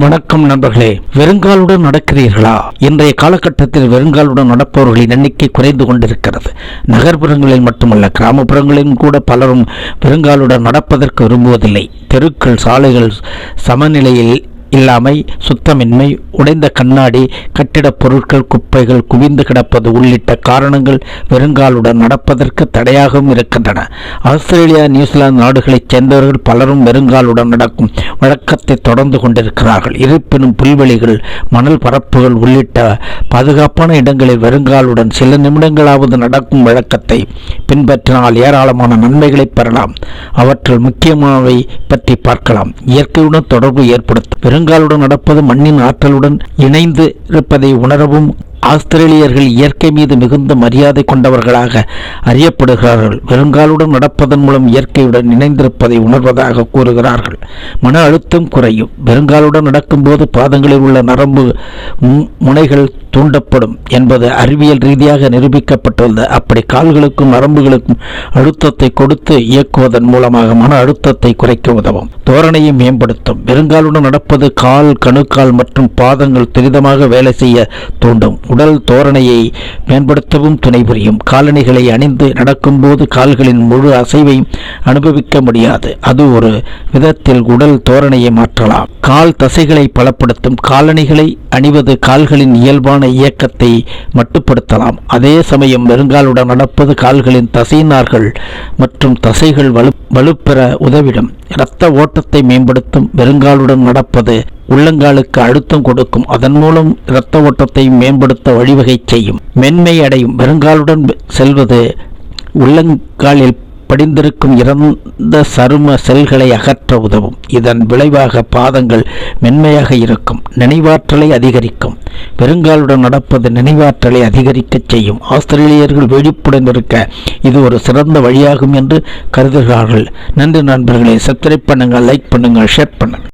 வணக்கம் நண்பர்களே வெறுங்காலுடன் நடக்கிறீர்களா? இன்றைய காலகட்டத்தில் வெறுங்காலுடன் நடப்பவர்களின் எண்ணிக்கை குறைந்து கொண்டிருக்கிறது. நகர்ப்புறங்களில் மட்டுமல்ல கிராமப்புறங்களிலும் கூட பலரும் வெறுங்காலுடன் நடப்பதற்கு விரும்புவதில்லை. தெருக்கள் சாலைகள் சமநிலையில் இல்லாமை சுத்தமின்மை உடைந்த கண்ணாடி கட்டிடப் பொருட்கள் குப்பைகள் குவிந்து கிடப்பது உள்ளிட்ட காரணங்கள் வெறுங்காலுடன் நடப்பதற்கு தடையாகவும் இருக்கின்றன. ஆஸ்திரேலியா நியூசிலாந்து நாடுகளைச் சேர்ந்தவர்கள் பலரும் வெறுங்காலுடன் நடக்கும் வழக்கத்தை தொடர்ந்து கொண்டிருக்கிறார்கள். இருப்பினும் புல்வெளிகள் மணல் பரப்புகள் உள்ளிட்ட பாதுகாப்பான இடங்களில் வெறுங்காலுடன் சில நிமிடங்களாவது நடக்கும் வழக்கத்தை பின்பற்றினால் ஏராளமான நன்மைகளை பெறலாம். அவற்றில் முக்கியமானவை பற்றி பார்க்கலாம். இயற்கையுடன் தொடர்பு ஏற்படுத்தும் வெறுங்காலுடன் நடப்பது மண்ணின் ஆற்றலுடன் இணைந்து இருப்பதை உணரவும் ஆஸ்திரேலியர்கள் இயற்கை மீது மிகுந்த மரியாதை கொண்டவர்களாக அறியப்படுகிறார்கள். வெறுங்காலுடன் நடப்பதன் மூலம் இயற்கையுடன் இணைந்திருப்பதை உணர்வதாக கூறுகிறார்கள். மன அழுத்தம் குறையும். வெறுங்காலுடன் நடக்கும்போது பாதங்களில் உள்ள நரம்பு முனைகள் தூண்டப்படும் என்பது அறிவியல் ரீதியாக நிரூபிக்கப்பட்டுள்ளது. அப்படி கால்களுக்கும் நரம்புகளுக்கும் அழுத்தத்தை கொடுத்து இயக்குவதன் மூலமாக மன அழுத்தத்தை குறைக்க உதவும். தோரணையை மேம்படுத்தும். வெறுங்காலுடன் நடப்பது கால் கணுக்கால் மற்றும் பாதங்கள் துரிதமாக வேலை செய்ய தூண்டும். உடல் தோரணையை மேம்படுத்தவும் துணை புரியும். காலணிகளை அணிந்து நடக்கும்போது கால்களின் முழு அசைவையும் அனுபவிக்க முடியாது. அது ஒரு விதத்தில் உடல் தோரணையை மாற்றலாம். கால் தசைகளை பலப்படுத்தும். காலணிகளை அணிவது கால்களின் இயல்பான இயக்கத்தை மட்டுப்படுத்தலாம். அதே சமயம் வெறுங்காலுடன் நடப்பது கால்களின் தசைநார்கள் மற்றும் தசைகள் வலு வலுப்பெற உதவிடும். இரத்த ஓட்டத்தை மேம்படுத்தும். வெறுங்காலுடன் நடப்பது உள்ளங்காலுக்கு அழுத்தம் கொடுக்கும். அதன் மூலம் இரத்த ஓட்டத்தை மேம்படுத்த வழிவகை செய்யும். மென்மை அடையும். வெறுங்காலுடன் செல்வது உள்ளங்காலில் படிந்திருக்கும் இறந்த சரும செல்களை அகற்ற உதவும். இதன் விளைவாக பாதங்கள் மென்மையாக இருக்கும். நினைவாற்றலை அதிகரிக்கும். பெருங்காலுடன் நடப்பது நினைவாற்றலை அதிகரிக்கச் செய்யும். ஆஸ்திரேலியர்கள் வெடிப்புடன் இருக்க இது ஒரு சிறந்த வழியாகும் என்று கருதுகிறார்கள். நன்றி நண்பர்களே. சப்ஸ்கிரைப் பண்ணுங்கள் லைக் பண்ணுங்கள் ஷேர் பண்ணுங்கள்.